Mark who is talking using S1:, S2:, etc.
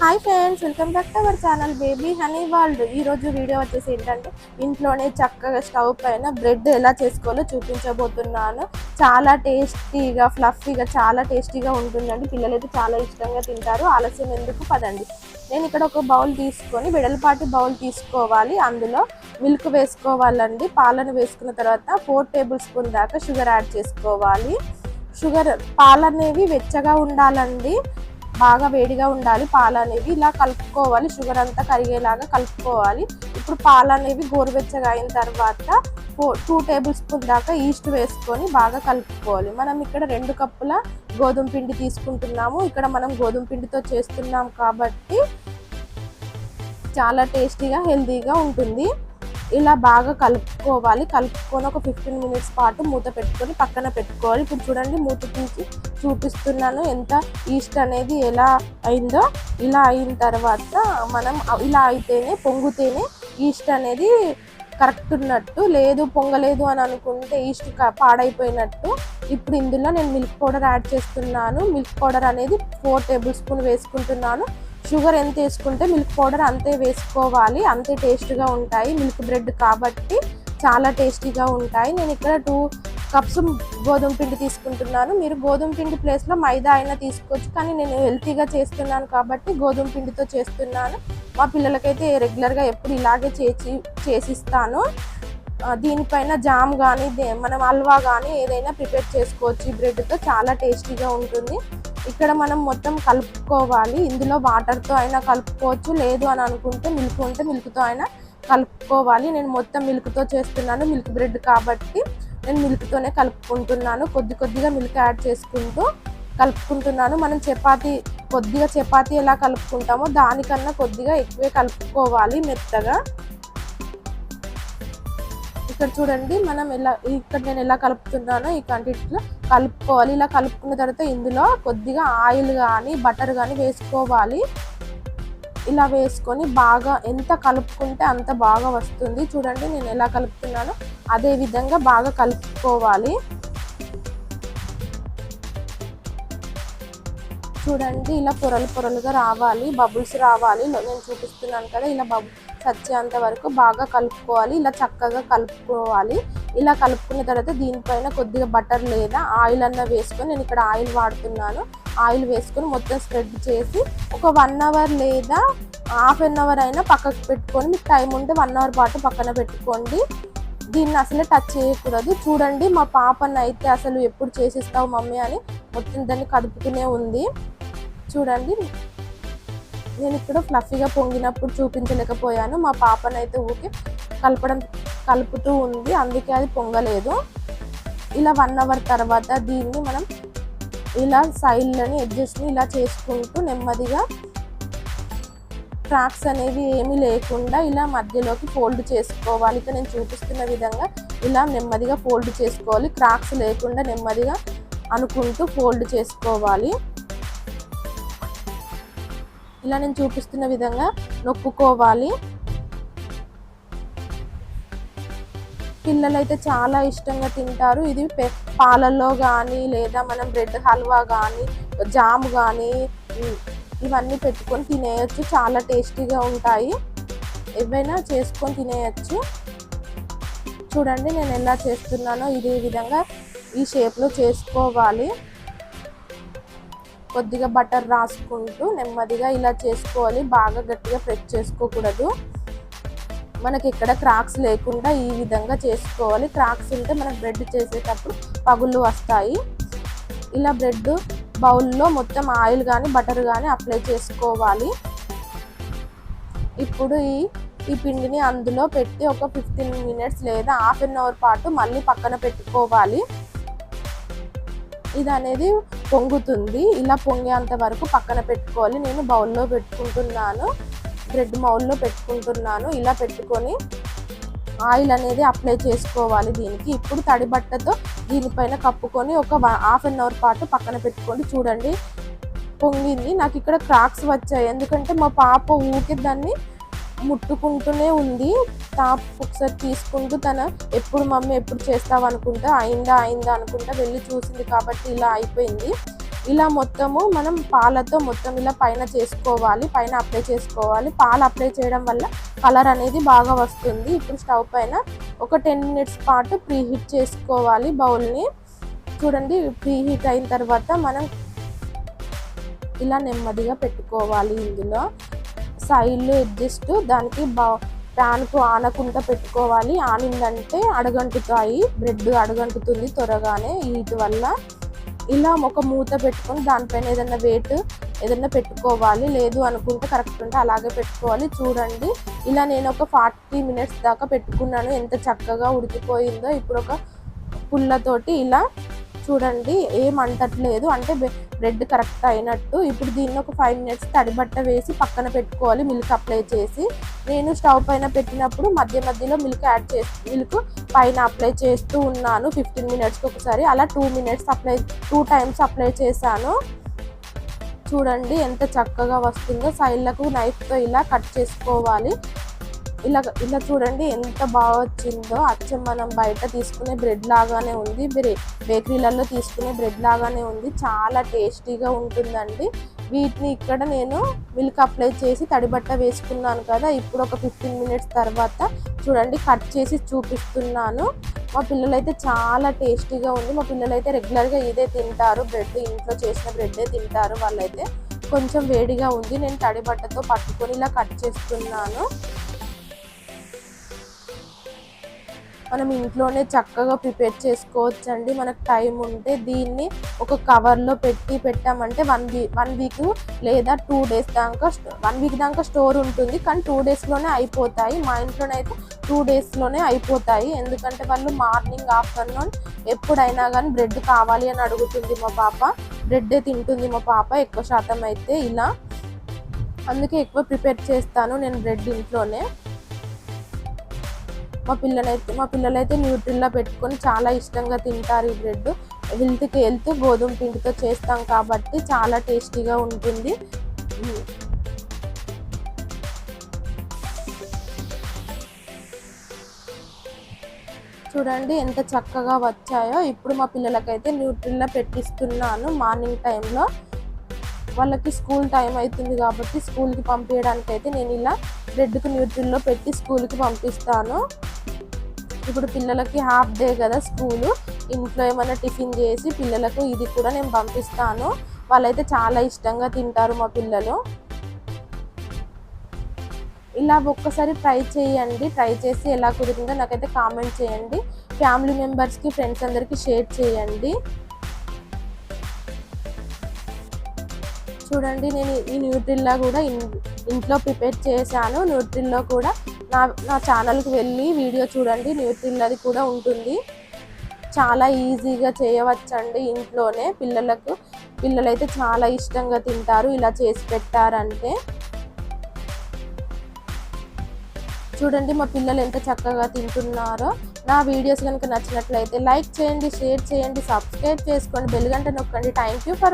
S1: Hi friends welcome back to our channel baby honey world ఈరోజు video వచ్చేసి ఏంటంటే ఇంట్లోనే చక్కగా స్టవ్ పైన బ్రెడ్ ఎలా చేసుకోవాలో చూపించబోతున్నాను. చాలా టేస్టీగా ఫ్లఫీగా చాలా టేస్టీగా ఉంటుందండి. పిల్లలైతే చాలా ఇష్టంగా తింటారు. ఆలస్యం ఎందుకు? పదండి. నేను ఇక్కడ ఒక బౌల్ తీసుకొని వెడల్పాటి బౌల్ తీసుకోవాలి. అందులో మిల్క్ వేసుకోవాలండి. పాలను వేసుకున్న తర్వాత ఫోర్ టేబుల్ స్పూన్ దాకా షుగర్ యాడ్ చేసుకోవాలి. షుగర్ పాలు అనేవి వెచ్చగా ఉండాలండి. బాగా వేడిగా ఉండాలి. పాలు అనేవి ఇలా కలుపుకోవాలి. షుగర్ అంతా కరిగేలాగా కలుపుకోవాలి. ఇప్పుడు పాలు అనేవి గోరువెచ్చగా అయిన తర్వాత టూ టేబుల్ స్పూన్ దాకా ఈస్ట్ వేసుకొని బాగా కలుపుకోవాలి. మనం ఇక్కడ రెండు కప్పుల గోధుమ పిండి తీసుకుంటున్నాము. ఇక్కడ మనం గోధుమ పిండితో చేస్తున్నాం కాబట్టి చాలా టేస్టీగా హెల్తీగా ఉంటుంది. ఇలా బాగా కలుపుకోవాలి. కలుపుకొని ఒక ఫిఫ్టీన్ మినిట్స్ పాటు మూత పెట్టుకొని పక్కన పెట్టుకోవాలి. ఇప్పుడు చూడండి మూత తీసి చూపిస్తున్నాను. ఎంత ఈస్ట్ అనేది ఎలా అయిందో ఇలా అయిన తర్వాత మనం ఇలా అయితేనే పొంగితేనే ఈస్ట్ అనేది కరెక్ట్ ఉన్నట్టు లేదు పొంగలేదు అని అనుకుంటే ఈస్ట్ పాడైపోయినట్టు. ఇప్పుడు ఇందులో నేను మిల్క్ పౌడర్ యాడ్ చేస్తున్నాను. మిల్క్ పౌడర్ అనేది ఫోర్ టేబుల్ స్పూన్ వేసుకుంటున్నాను. షుగర్ ఎంత వేసుకుంటే మిల్క్ పౌడర్ అంతే వేసుకోవాలి. అంతే టేస్ట్గా ఉంటాయి. మిల్క్ బ్రెడ్ కాబట్టి చాలా టేస్టీగా ఉంటాయి. నేను ఇక్కడ టూ కప్స్ గోధుమ పిండి తీసుకుంటున్నాను. మీరు గోధుమ పిండి ప్లేస్లో మైదా అయినా తీసుకోవచ్చు. కానీ నేను హెల్తీగా చేస్తున్నాను కాబట్టి గోధుమ పిండితో చేస్తున్నాను. మా పిల్లలకైతే రెగ్యులర్గా ఎప్పుడు ఇలాగే చేసి చేసిస్తాను. దీనిపైన జామ్ కానీ మనం హల్వా కానీ ఏదైనా ప్రిపేర్ చేసుకోవచ్చు. ఈ బ్రెడ్తో చాలా టేస్టీగా ఉంటుంది. ఇక్కడ మనం మొత్తం కలుపుకోవాలి. ఇందులో వాటర్తో అయినా కలుపుకోవచ్చు. లేదు అని అనుకుంటే మిల్క్ ఉంటే మిల్క్తో అయినా కలుపుకోవాలి. నేను మొత్తం మిల్క్తో చేస్తున్నాను. మిల్క్ బ్రెడ్ కాబట్టి నేను మిల్క్తోనే కలుపుకుంటున్నాను. కొద్ది కొద్దిగా మిల్క్ యాడ్ చేసుకుంటూ కలుపుకుంటున్నాను. మనం చపాతీ కొద్దిగా చపాతీ ఎలా కలుపుకుంటామో దానికన్నా కొద్దిగా ఎక్కువే కలుపుకోవాలి మెత్తగా. ఇక్కడ చూడండి మనం ఎలా ఇక్కడ నేను ఎలా కలుపుతున్నానో ఈ కంటిట్లో కలుపుకోవాలి. ఇలా కలుపుకున్న తర్వాత ఇందులో కొద్దిగా ఆయిల్ కానీ బటర్ కానీ వేసుకోవాలి. ఇలా వేసుకొని బాగా ఎంత కలుపుకుంటే అంత బాగా వస్తుంది. చూడండి నేను ఎలా కలుపుతున్నానో అదే విధంగా బాగా కలుపుకోవాలి. చూడండి ఇలా పొరలు పొరలుగా రావాలి బబుల్స్ రావాలి. నేను చూపిస్తున్నాను కదా ఇలా బబు వచ్చేంత వరకు బాగా కలుపుకోవాలి ఇలా చక్కగా కలుపుకోవాలి. ఇలా కలుపుకున్న తర్వాత దీనిపైన కొద్దిగా బటర్ లేదా ఆయిల్ అన్న వేసుకొని నేను ఇక్కడ ఆయిల్ వాడుతున్నాను. ఆయిల్ వేసుకొని మొత్తం స్ప్రెడ్ చేసి ఒక వన్ అవర్ లేదా హాఫ్ అన్ అవర్ అయినా పక్కకు పెట్టుకొని మీకు టైం ఉంటే వన్ అవర్ పాటు పక్కన పెట్టుకోండి. దీన్ని అసలు టచ్ చేయకూడదు. చూడండి మా పాపను అయితే అసలు ఎప్పుడు చేసిస్తావు మమ్మీ అని మొత్తం దాన్ని కదుపుతూనే ఉంది. చూడండి నేను ఇక్కడ ఫ్లఫీగా పొంగినప్పుడు చూపించలేకపోయాను. మా పాపనైతే ఊకే కలపడం కలుపుతూ ఉంది. అందుకే అది పొంగలేదు. ఇలా వన్ అవర్ తర్వాత దీన్ని మనం ఇలా సైడ్లని ఎడ్జస్ట్ని ఇలా చేసుకుంటూ నెమ్మదిగా క్రాక్స్ అనేవి ఏమీ లేకుండా ఇలా మధ్యలోకి ఫోల్డ్ చేసుకోవాలి. ఇక నేను చూపిస్తున్న విధంగా ఇలా నెమ్మదిగా ఫోల్డ్ చేసుకోవాలి. క్రాక్స్ లేకుండా నెమ్మదిగా అనుకుంటూ ఫోల్డ్ చేసుకోవాలి. ఇలా నేను చూపిస్తున్న విధంగా నొక్కుకోవాలి. పిల్లలు అయితే చాలా ఇష్టంగా తింటారు. ఇది పాలల్లో కానీ లేదా మనం బ్రెడ్ హల్వా కానీ జామ్ కానీ ఇవన్నీ పెట్టుకొని తినేయచ్చు. చాలా టేస్టీగా ఉంటాయి. ఏవైనా చేసుకొని తినేయచ్చు. చూడండి నేను ఎలా చేస్తున్నానో. ఇదే విధంగా ఈ షేప్లో చేసుకోవాలి. కొద్దిగా బటర్ రాసుకుంటూ నెమ్మదిగా ఇలా చేసుకోవాలి. బాగా గట్టిగా ప్రెస్ చేసుకోకూడదు. మనకి ఇక్కడ క్రాక్స్ లేకుండా ఈ విధంగా చేసుకోవాలి. క్రాక్స్ ఉంటే మనం బ్రెడ్ చేసేటప్పుడు పగుళ్ళు వస్తాయి. ఇలా బ్రెడ్ బౌల్లో మొత్తం ఆయిల్ కానీ బటర్ కానీ అప్లై చేసుకోవాలి. ఇప్పుడు ఈ ఈ పిండిని అందులో పెట్టి ఒక ఫిఫ్టీన్ మినిట్స్ లేదా హాఫ్ అన్ అవర్ పాటు మళ్ళీ పక్కన పెట్టుకోవాలి. ఇది అనేది పొంగుతుంది. ఇలా పొంగేంత వరకు పక్కన పెట్టుకోవాలి. నేను బౌల్లో పెట్టుకుంటున్నాను. బ్రెడ్ మౌల్లో పెట్టుకుంటున్నాను. ఇలా పెట్టుకొని ఆయిల్ అనేది అప్లై చేసుకోవాలి దీనికి. ఇప్పుడు తడి బట్టతో దీనిపైన కప్పుకొని ఒక హాఫ్ అన్ అవర్ పాటు పక్కన పెట్టుకోండి. చూడండి పొంగింది. నాకు ఇక్కడ క్రాక్స్ వచ్చాయి. ఎందుకంటే మా పాప ఊకే దాన్ని ముట్టుకుంటూనే ఉంది. టాప్ ఒకసారి తీసుకుంటూ తన ఎప్పుడు మమ్మీ ఎప్పుడు చేస్తావు అనుకుంటా అయిందా అయిందా అనుకుంటా వెళ్ళి చూసింది కాబట్టి ఇలా అయిపోయింది. ఇలా మొత్తము మనం పాలతో మొత్తం ఇలా పైన చేసుకోవాలి పైన అప్లై చేసుకోవాలి. పాలు అప్లై చేయడం వల్ల కలర్ అనేది బాగా వస్తుంది. ఇప్పుడు స్టవ్ పైన ఒక టెన్ మినిట్స్ పాటు ప్రీహీట్ చేసుకోవాలి బౌల్ని. చూడండి ప్రీహీట్ అయిన తర్వాత మనం ఇలా నెమ్మదిగా పెట్టుకోవాలి ఇందులో. సైడ్లు అడ్జస్ట్ దానికి బా ప్యాన్కు ఆనకుండా పెట్టుకోవాలి. ఆనిందంటే అడగంటుతాయి. బ్రెడ్ అడగంటుతుంది త్వరగానే. హీట్ వల్ల ఇలా ఒక మూత పెట్టుకొని దానిపైన ఏదైనా వెయిట్ ఏదైనా పెట్టుకోవాలి. లేదు అనుకుంటే కరెక్ట్ ఉంటే అలాగే పెట్టుకోవాలి. చూడండి. ఇలా నేను ఒక ఫార్టీ మినిట్స్ దాకా పెట్టుకున్నాను. ఎంత చక్కగా ఉడికిపోయిందో. ఇప్పుడు ఒక పుల్లతోటి ఇలా చూడండి. ఏం అంటట్లేదు. అంటే బ్రెడ్ కరెక్ట్ అయినట్టు ఇప్పుడు దీన్ని ఒక ఫైవ్ మినిట్స్ తడిబట్ట వేసి పక్కన పెట్టుకోవాలి మిల్క్ అప్లై చేసి. నేను స్టవ్ పైన పెట్టినప్పుడు మధ్య మధ్యలో మిల్క్ యాడ్ చేసి మిల్క్ పైన అప్లై చేస్తూ ఉన్నాను ఫిఫ్టీన్ మినిట్స్కి ఒకసారి. అలా two minutes apply two times apply చేశాను. చూడండి ఎంత చక్కగా వస్తుందో. సైడ్లకు నైఫ్తో ఇలా కట్ చేసుకోవాలి. ఇలా ఇలా చూడండి ఎంత బాగా వచ్చిందో. అచ్చం మనం బయట తీసుకునే బ్రెడ్ లాగానే ఉంది. బేకరీలలో తీసుకునే బ్రెడ్ లాగానే ఉంది. చాలా టేస్టీగా ఉంటుందండి. వీటిని ఇక్కడ నేను మిల్క్ అప్లై చేసి తడిబట్ట వేసుకున్నాను కదా. ఇప్పుడు ఒక ఫిఫ్టీన్ మినిట్స్ తర్వాత చూడండి కట్ చేసి చూపిస్తున్నాను. మా పిల్లలైతే చాలా టేస్టీగా ఉంది. మా పిల్లలైతే రెగ్యులర్గా ఇదే తింటారు. బ్రెడ్ ఇంట్లో చేసిన బ్రెడ్డే తింటారు వాళ్ళైతే. కొంచెం వేడిగా ఉంది. నేను తడి బట్టతో పట్టుకొని ఇలా కట్ చేస్తున్నాను. మనం ఇంట్లోనే చక్కగా ప్రిపేర్ చేసుకోవచ్చు అండి మనకు టైం ఉంటే దీన్ని ఒక కవర్లో పెట్టి పెట్టామంటే వన్ వీక్ వన్ వీక్ లేదా టూ డేస్ దాకా వన్ వీక్ దాకా స్టోర్ ఉంటుంది. కానీ టూ డేస్లోనే అయిపోతాయి. మా ఇంట్లోనైతే టూ డేస్లోనే అయిపోతాయి. ఎందుకంటే వాళ్ళు మార్నింగ్ ఆఫ్టర్నూన్ ఎప్పుడైనా కానీ బ్రెడ్ కావాలి అని అడుగుతుంది మా పాప. బ్రెడ్డే తింటుంది మా పాప ఎక్కువ శాతం అయితే ఇలా. అందుకే ఎక్కువ ప్రిపేర్ చేస్తాను నేను బ్రెడ్ ఇంట్లోనే. మా పిల్లలైతే మా పిల్లలైతే న్యూట్రిల్లా పెట్టుకొని చాలా ఇష్టంగా తింటారు ఈ బ్రెడ్. హెల్త్కి హెల్త్ గోధుమ పిండితో చేస్తాం కాబట్టి చాలా టేస్టీగా ఉంటుంది. చూడండి ఎంత చక్కగా వచ్చాయో. ఇప్పుడు మా పిల్లలకైతే న్యూట్రిల్లా పెట్టిస్తున్నాను మార్నింగ్ టైంలో. వాళ్ళకి స్కూల్ టైం అవుతుంది కాబట్టి స్కూల్కి పంపించడానికి అయితే నేను ఇలా బ్రెడ్కి న్యూట్రిల్లో పెట్టి స్కూల్కి పంపిస్తాను. ఇప్పుడు పిల్లలకి హాఫ్ డే కదా స్కూలు. ఇంట్లో ఏమైనా టిఫిన్ చేసి పిల్లలకు ఇది కూడా నేను పంపిస్తాను. వాళ్ళైతే చాలా ఇష్టంగా తింటారు మా పిల్లలు. ఇలా ఒక్కసారి ట్రై చేయండి. ట్రై చేసి ఎలా కుదిరిందో నాకైతే కామెంట్ చేయండి. ఫ్యామిలీ మెంబర్స్కి ఫ్రెండ్స్ అందరికీ షేర్ చేయండి. చూడండి నేను ఈ న్యూట్రిల్లా కూడా ఇంట్లో ప్రిపేర్ చేశాను. న్యూట్రిల్లో కూడా నా నా ఛానల్కి వెళ్ళి వీడియో చూడండి న్యూట్రిల్లది కూడా ఉంటుంది. చాలా ఈజీగా చేయవచ్చండి ఇంట్లోనే పిల్లలకు. పిల్లలైతే చాలా ఇష్టంగా తింటారు ఇలా చేసి పెట్టారంటే. చూడండి మా పిల్లలు ఎంత చక్కగా తింటున్నారో. నా వీడియోస్ కనుక నచ్చినట్లయితే లైక్ చేయండి షేర్ చేయండి సబ్స్క్రైబ్ చేసుకోండి బెల్ గంట నొక్కండి. Thank you for